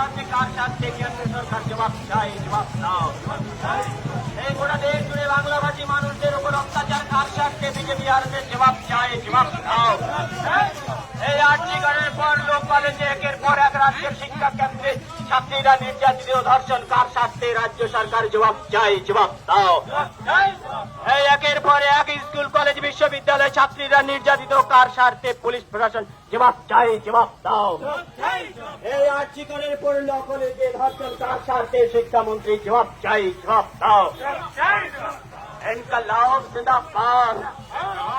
ছিনিমিনি করা স্বার্থে কেন্দ্র সরকার জবাব চাই, জবাব দাও এই গোটা দেশ জুড়ে বাংলাভাষী মানুষদের উপর অত্যাচার, কার স্বার্থে বিজেপি আসবে জবাব চাই, জবাব দাও। এই পর লোক কলেজে একের পর এক রাজ্যের শিক্ষা কেন্দ্রে ছাত্রীরা নির্যাতিত ধর্ষণ। কার স্বার্থে রাজ্য সরকার জবাব চাই, জবাব দাও। এই একের পর এক স্কুল, কলেজ, বিশ্ববিদ্যালয় ছাত্রীরা নির্যাতিত। কার স্বার্থে? পুলিশ প্রশাসন জবাব চাই, জবাব দাও। এই আর্থিকরণের পর কলেজে ধর্ষণ। কার স্বার্থে? শিক্ষামন্ত্রী জবাব চাই, জবাব দাও। ইনকালাব জিন্দাবাদ।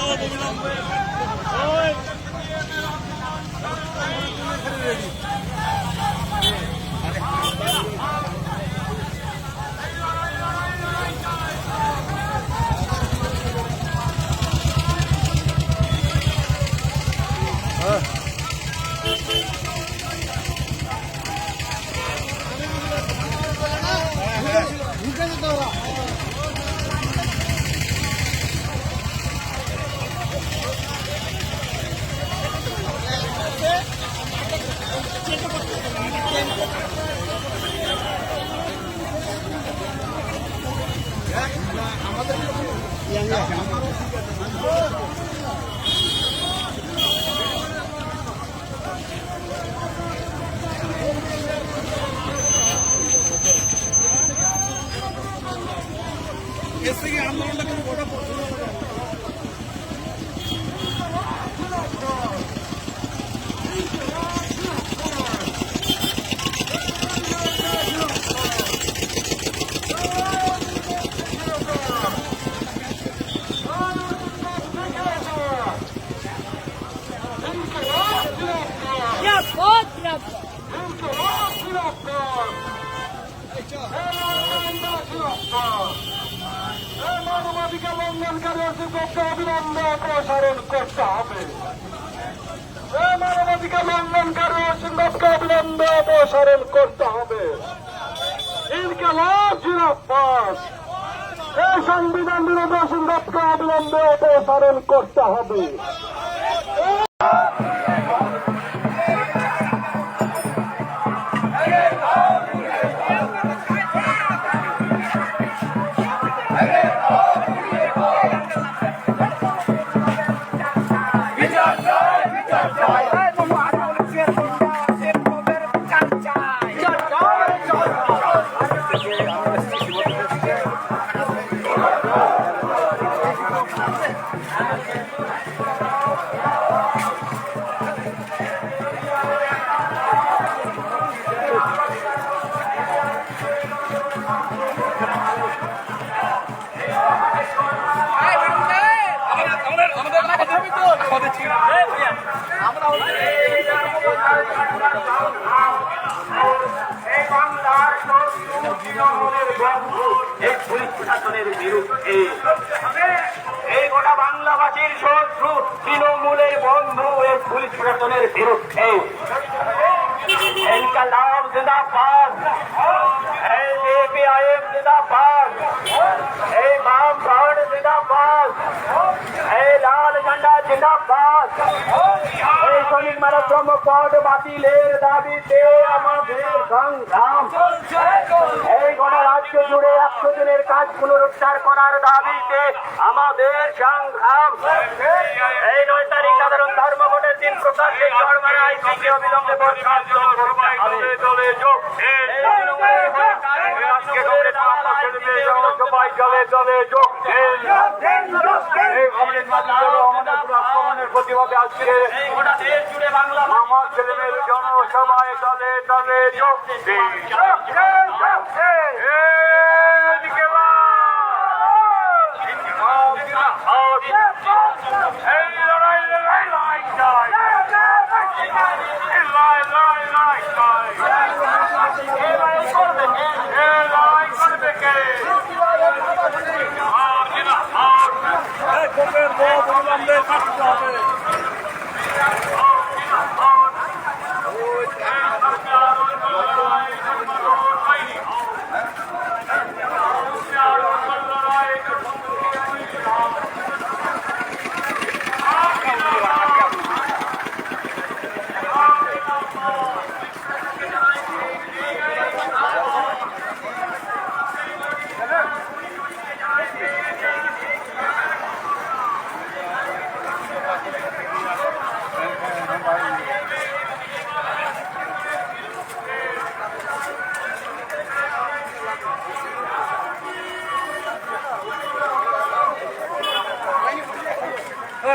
먹어 먹으려고 মানবাধিকার লঙ্ঘনকারী অধিকর্তা অবিলম্বে অপসারণ করতে হবে। মানবাধিকার লঙ্ঘনকারী অবিলম্বে অপসারণ করতে হবে। এই সংবিধান বিরোধী অসিন্দকে অবিলম্বে অপসারণ করতে হবে। এই পুলিশ প্রশাসনের বিরুদ্ধে এই গোটা বাংলাভাষীর শত্রু তৃণমূলের বন্ধু এই পুলিশ প্রশাসনের বিরুদ্ধে। ইনকালাব জিন্দাবাদ। এই সিপিআইএম জিন্দাবাদ। এই বাম ফ্রন্ট জিন্দাবাদ। এই লাল ঝান্ডা জিন্দাবাদ। এই শ্রমিক মানব ধর্মপদ বাতিলের দাবিতে সংগ্রাম এই গণরাজ্য জুড়ে একশো দিনের কাজ পুনরুদ্ধার করার দাবিতে আমাদের সংগ্রাম এই নয় তারিখ সাধারণ ধর্মঘটের দিন প্রকাশ্যে আইসিকে অবিলম্বে হবে। দলে যোগ সবাই আমাদের প্রতিবাদে আজকে আমার ছেলে জনসভায় দলে দলে যোগ দিন। এদিকে বাস।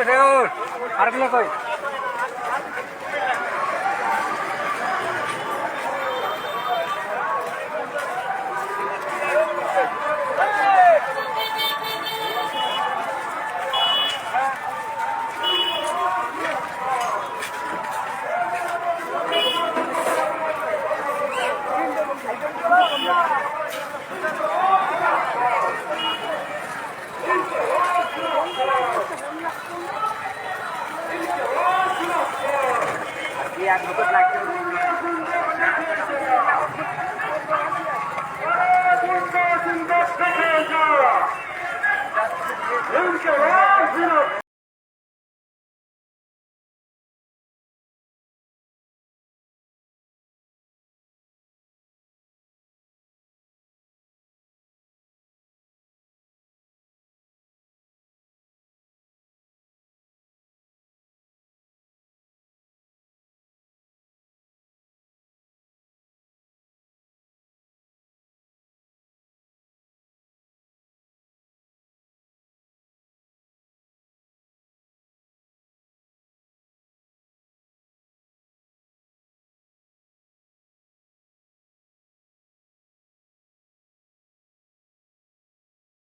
আমিনা। আর কই এক বছর লাগছে Look at